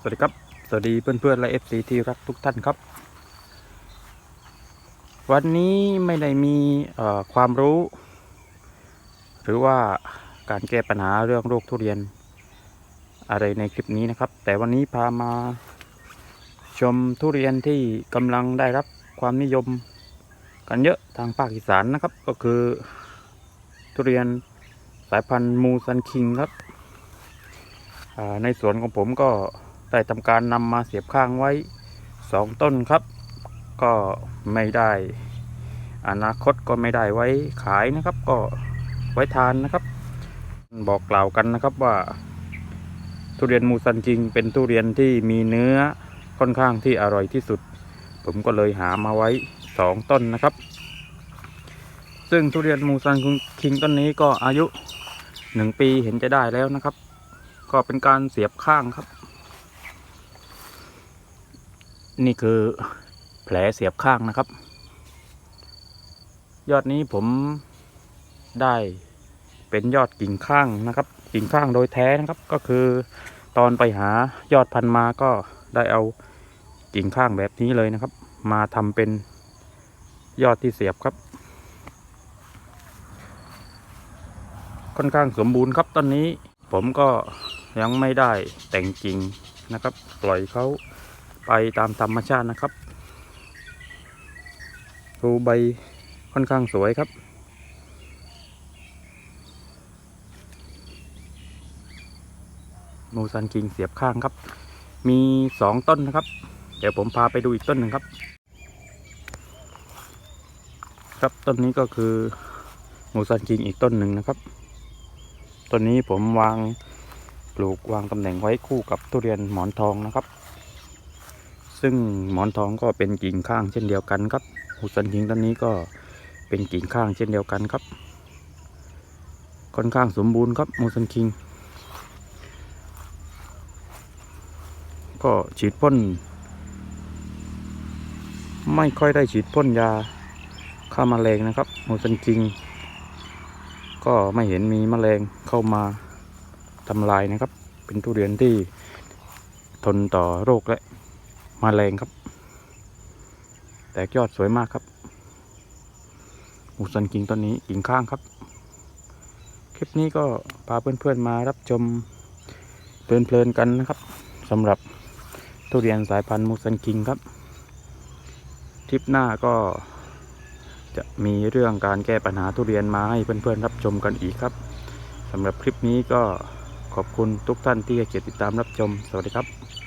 สวัสดีครับ สวัสดีเพื่อนๆและ FC ที่รักทุกท่านครับ วันนี้ไม่ได้มีความรู้ หรือว่าการแก้ปัญหาเรื่องโรคทุเรียน อะไรในคลิปนี้นะครับ แต่วันนี้พามาชมทุเรียนที่กำลังได้รับความนิยมกันเยอะทางภาคอีสานนะครับ ก็คือทุเรียนสายพันธุ์มูซันคิงครับในสวนของผมก็ ได้ทำการนำมาเสียบข้างไว้สองต้นครับ ก็ไม่ได้ อนาคตก็ไม่ได้ไว้ขายนะครับ ก็ไว้ทานนะครับ บอกกล่าวกันนะครับว่า ทุเรียนมูซันจิง เป็นทุเรียนที่มีเนื้อค่อนข้างที่อร่อยที่สุด ผมก็เลยหามาไว้สองต้นนะครับ ซึ่งทุเรียนมูซันคิงต้นนี้ก็อายุหนึ่งปีเห็นจะได้แล้วนะครับ ก็เป็นการเสียบข้างครับ นี่คือแผลเสียบข้างนะครับ ยอดนี้ผมได้เป็นยอดกิ่งข้างนะครับ กิ่งข้างโดยแท้นะครับ ก็คือตอนไปหายอดพันมาก็ได้เอากิ่งข้างแบบนี้เลยนะครับ มาทำเป็นยอดที่เสียบครับ ค่อนข้างสมบูรณ์ครับต้นนี้ ผมก็ยังไม่ได้แต่งกิ่งนะครับ ปล่อยเขา ไปตามธรรมชาตินะครับดูใบค่อนข้างสวยครับมูซันคิงเสียบข้างครับ มีสองต้นนะครับ เดี๋ยวผมพาไปดูอีกต้นหนึ่งครับ ครับต้นนี้ก็คือมูซันคิงอีกต้นหนึ่งนะครับ ต้นนี้ผมวางปลูกวางตำแหน่งไว้คู่กับทุเรียนหมอนทองนะครับ ซึ่งหมอนทองก็เป็นกิ่งข้างเช่นเดียวกันครับหูสันคิงต้นนี้ก็เป็นกิ่งข้างเช่นเดียวกันครับ ค่อนข้างสมบูรณ์ครับมูสันคิง ก็ฉีดพ่น ไม่ค่อยได้ฉีดพ่นยาฆ่าแมลงนะครับมูสันคิง ก็ไม่เห็นมีแมลงเข้ามาทำลายนะครับ เป็นทุเรียนที่ทนต่อโรคและ มาแมลงครับ แตกยอดสวยมากครับอุสันกิ่งต้นนี้กิ่งข้างครับ คลิปนี้ก็พาเพื่อนๆมารับชมเพลินๆกันนะครับสำหรับทุเรียนสายพันธุ์มูสันคิงครับทริปหน้าก็จะมีเรื่องการแก้ปัญหาทุเรียนมาให้เพื่อนๆรับชมกันอีกครับสำหรับคลิปนี้ก็ขอบคุณทุกท่านที่ให้เกียรติติดตามรับชม สวัสดีครับ